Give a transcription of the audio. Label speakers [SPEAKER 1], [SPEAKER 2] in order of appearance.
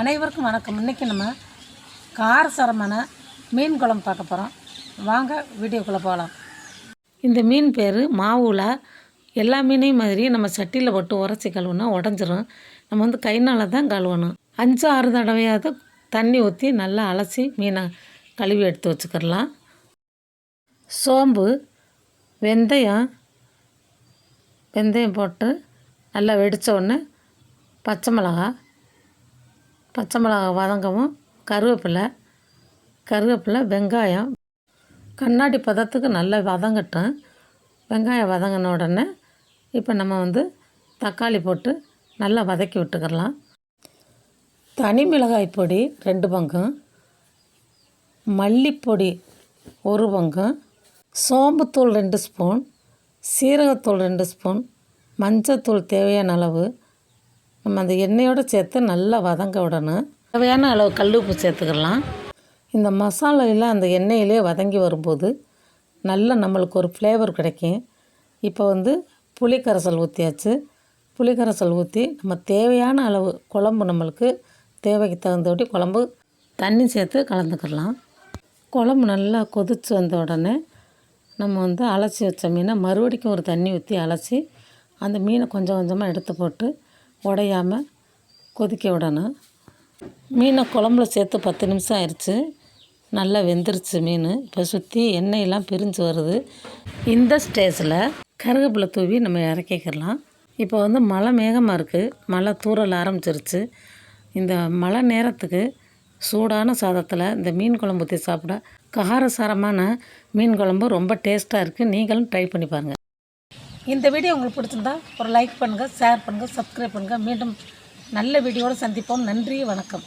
[SPEAKER 1] அனைவருக்கும் வணக்கம். இன்றைக்கி நம்ம காரசாரமான மீன் குழம்பு பார்க்க போகிறோம் வாங்க வீடியோக்குள்ளே போகலாம் இந்த மீன் பேர் மாவுலா எல்லா மீனையும் மாதிரி நம்ம சட்டியில் போட்டு உரைச்சி கழுவுனா உடஞ்சிரும். நம்ம வந்து கைனால் தான் கழுவணும். அஞ்சு ஆறு தடவையாவது தண்ணி ஊற்றி நல்லா அலசி மீனை கழுவி எடுத்து வச்சுக்கிடலாம். சோம்பு வெந்தயம் வெந்தயம் போட்டு நல்லா வெடித்த உடனே பச்சை மிளகா பச்சை மிளகா வதங்கவும் கருவேப்பிலை கருவேப்பிலை வெங்காயம். கண்ணாடி பதத்துக்கு நல்லா வதங்கட்டும். வெங்காயம் வதங்கின உடனே இப்போ நம்ம வந்து தக்காளி போட்டு நல்லா வதக்கி விட்டுக்கிறலாம். தனி மிளகாய் பொடி ரெண்டு பங்கும். மல்லிப்பொடி ஒரு பங்கும். சோம்புத்தூள் ரெண்டு ஸ்பூன். சீரகத்தூள் ரெண்டு ஸ்பூன். மஞ்சத்தூள் தேவையான அளவு. நம்ம அந்த எண்ணெயோடு சேர்த்து நல்லா வதங்க விடணும். தேவையான அளவு கல் உப்பு சேர்த்துக்கலாம். இந்த மசாலையெல்லாம் அந்த எண்ணெயிலே வதங்கி வரும்போது நல்ல நம்மளுக்கு ஒரு ஃப்ளேவர் கிடைக்கும். இப்போ வந்து புளிக்கரைசல் ஊற்றியாச்சு புளிக்கரைசல் ஊற்றி நம்ம தேவையான அளவு குழம்பு நம்மளுக்கு தேவைக்கு தகுந்தபடி குழம்பு தண்ணி சேர்த்து கலந்துக்கிடலாம் குழம்பு நல்லா கொதித்து வந்த உடனே நம்ம வந்து அலசி வச்ச மீனை மறுபடிக்கும் ஒரு தண்ணி ஊற்றி அலசி அந்த மீனை கொஞ்சம் கொஞ்சமாக எடுத்து போட்டு உடையாமல் கொதிக்க விடணும். மீனை குழம்புல சேர்த்து பத்து நிமிஷம் ஆயிடுச்சு நல்லா வெந்துருச்சு மீன். இப்போ சுற்றி எண்ணெயெல்லாம் பிரிஞ்சு வருது. இந்த ஸ்டேஜில் கருவேப்பிலை தூவி நம்ம இறக்கிக்கலாம். இப்போ வந்து மழை மேகமாக இருக்குது மழை தூறல் ஆரம்பிச்சிருச்சு. இந்த மழை நேரத்துக்கு சூடான சாதத்தில் இந்த மீன் குழம்பு ஊற்றி சாப்பிட காரசாரமான மீன் குழம்பு ரொம்ப டேஸ்ட்டாக இருக்குது நீங்களும் ட்ரை பண்ணி பாருங்கள் இந்த வீடியோ உங்களுக்கு பிடிச்சிருந்தா ஒரு லைக் பண்ணுங்கள் ஷேர் பண்ணுங்கள் சப்ஸ்கிரைப் பண்ணுங்கள் மீண்டும் நல்ல வீடியோவோடு சந்திப்போம். நன்றி வணக்கம்.